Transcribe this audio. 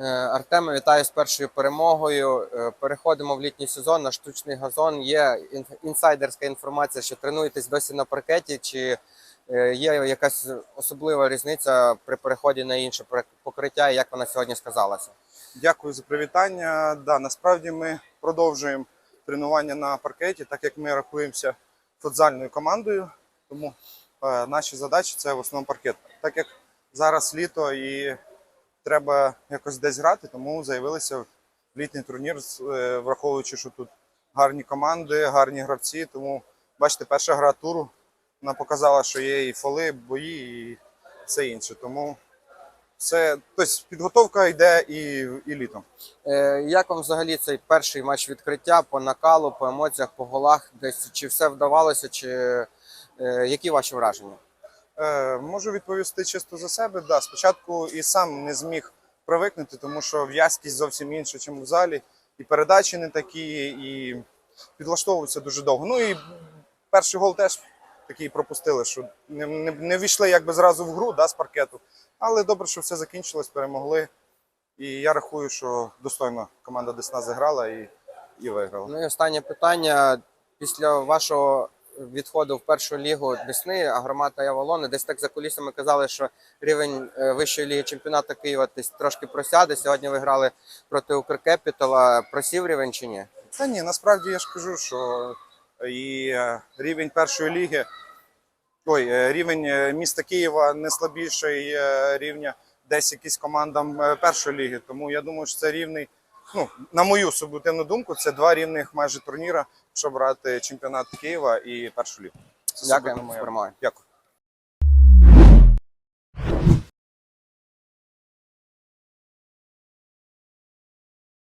Е, Артеме, вітаю з першою перемогою. Е, Переходимо в літній сезон на штучний газон. Є ін- інсайдерська інформація, що тренуєтесь досі на паркеті. Чи е, є якась особлива різниця при переході на інше покриття, як вона сьогодні сказалася? Дякую за привітання. Да, насправді ми продовжуємо тренування на паркеті, так як ми рахуємося футзальною командою. Тому наші задачі це в основному паркет. Так як зараз літо і треба якось десь грати, тому заявилися в літній турнір, е, враховуючи, що тут гарні команди, гарні гравці. Тому бачите, перша гра туру вона показала, що є і фоли, бої, і все інше. Тому це тобто, підготовка йде і, і літом. Е, Як вам взагалі цей перший матч відкриття по накалу, по емоціях, по голах? Десь чи все вдавалося, чи е, які ваші враження? Е, можу відповісти чисто за себе. Да, спочатку і сам не зміг привикнути, тому що в'язкість зовсім інша, ніж в залі. І передачі не такі, і підлаштовуватися дуже довго. Ну і перший гол теж такий пропустили, що не, не, не війшли якби зразу в гру да, з паркету. Але добре, що все закінчилось, перемогли. І я рахую, що достойно команда Десна зіграла і, і виграла. Ну і останнє питання. Після вашого відходу в першу лігу Десни, Агромата і Авалони, десь так за кулісами казали, що рівень е, вищої ліги чемпіонату Києва десь трошки просяде. Сьогодні ви грали проти Укркепітала. Просів рівень чи ні? Та ні, насправді я ж кажу, що і е, рівень першої ліги, ой, е, рівень міста Києва не слабіший рівня десь якісь командам першої ліги. Тому я думаю, що це рівний. Ну, на мою суб'єктивну думку, це два рівних майже турніра, щоб брати чемпіонат Києва і першу лігу. Це Дякуємо. Дякую.